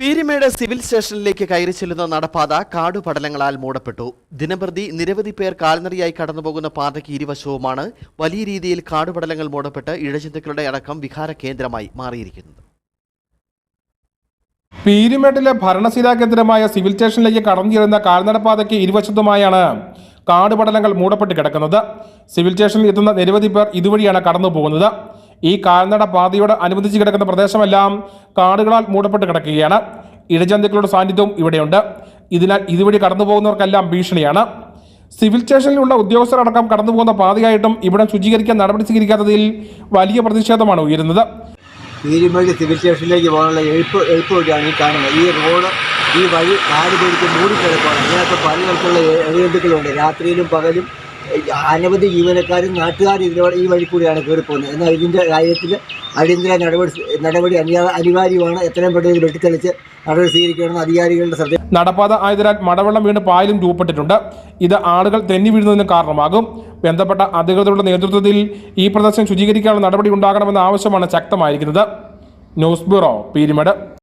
Peermade civil സ്റ്റേഷനിലേക്ക് കയറി ചെല്ലുന്ന നടപ്പാത കാടുപടലങ്ങളാൽ മൂടപ്പെട്ടു. ദിനപ്രതി നിരവധി പേർ കാൽനടയായി കടന്നുപോകുന്ന പാതയ്ക്ക് ഇരുവശവുമാണ് വലിയ രീതിയിൽ കാടുപടലങ്ങൾ മൂടപ്പെട്ട് ഇഴജന്തുക്കളുടെ അടക്കം വിഹാര കേന്ദ്രമായി മാറിയിരിക്കുന്നത്. പീരുമേട്ടിലെ ഭരണശിലാ കേന്ദ്രമായ സിവിൽ സ്റ്റേഷനിലേക്ക് കടന്നുചെല്ലുന്ന കാൽനടപ്പാതയ്ക്ക് ഇരുവശത്തുമായാണ് കാടുപടലങ്ങൾ മൂടപ്പെട്ട് കിടക്കുന്നത്. സിവിൽ സ്റ്റേഷനിൽ എത്തുന്ന നിരവധി പേർ ഇതുവഴിയാണ് കടന്നു പോകുന്നത് ഈ കാൽനട പാതയോട് അനുബന്ധിച്ച് കിടക്കുന്ന പ്രദേശമെല്ലാം കാടുകളാൽ മൂടപ്പെട്ട് കിടക്കുകയാണ്. ഇഴജന്തുക്കളുടെ സാന്നിധ്യവും ഇവിടെയുണ്ട്. ഇതിനാൽ ഇതുവഴി കടന്നു പോകുന്നവർക്കെല്ലാം ഭീഷണിയാണ്. സിവിൽ സ്റ്റേഷനിലുള്ള ഉദ്യോഗസ്ഥരടക്കം കടന്നു പോകുന്ന പാതയായിട്ടും ഇവിടെ ശുചീകരിക്കാൻ നടപടി സ്വീകരിക്കാത്തതിൽ വലിയ പ്രതിഷേധമാണ് ഉയരുന്നത്. പീരുമേട് സിവിൽ സ്റ്റേഷനിലേക്ക് പോകാനുള്ള എഴുപ്പ് എളുപ്പ് വഴിയാണ് ഈ കാണുന്നത്. ഈ റോഡ് ഈ വഴി കാട് പിടിച്ച് മൂടിക്കിടക്കുകയാണ് അതിനകത്ത് പല തരത്തിലുള്ള എഴുതുക്കളുണ്ട് രാത്രിയിലും പകലും അനവധി ജീവനക്കാരും നാട്ടുകാരും ഇതിലൂടെ ഈ വഴി കൂടിയാണ് കയറിപ്പോകുന്നത്. എന്നാൽ ഇതിന്റെ കാര്യത്തിൽ അടിയന്തര നടപടി നടപടി അനിവാ- അനിവാര്യമാണ്. എത്രയും പെട്ടെന്ന് വെട്ടിത്തെളിച്ച് നടപടി സ്വീകരിക്കണമെന്ന് അധികാരികളുടെ ശ്രദ്ധ നടപ്പാത ആയതിനാൽ മടവെള്ളം വീണ് പായലും രൂപപ്പെട്ടിട്ടുണ്ട്. ഇത് ആളുകൾ തെന്നി വീഴുന്നതിന് കാരണമാകും. ബന്ധപ്പെട്ട അധികൃതരുടെ നേതൃത്വത്തിൽ ഈ പ്രദേശം ശുചീകരിക്കാനുള്ള നടപടി ഉണ്ടാകണമെന്ന ആവശ്യമാണ് ശക്തമായിരിക്കുന്നത്. News bureau Peermade.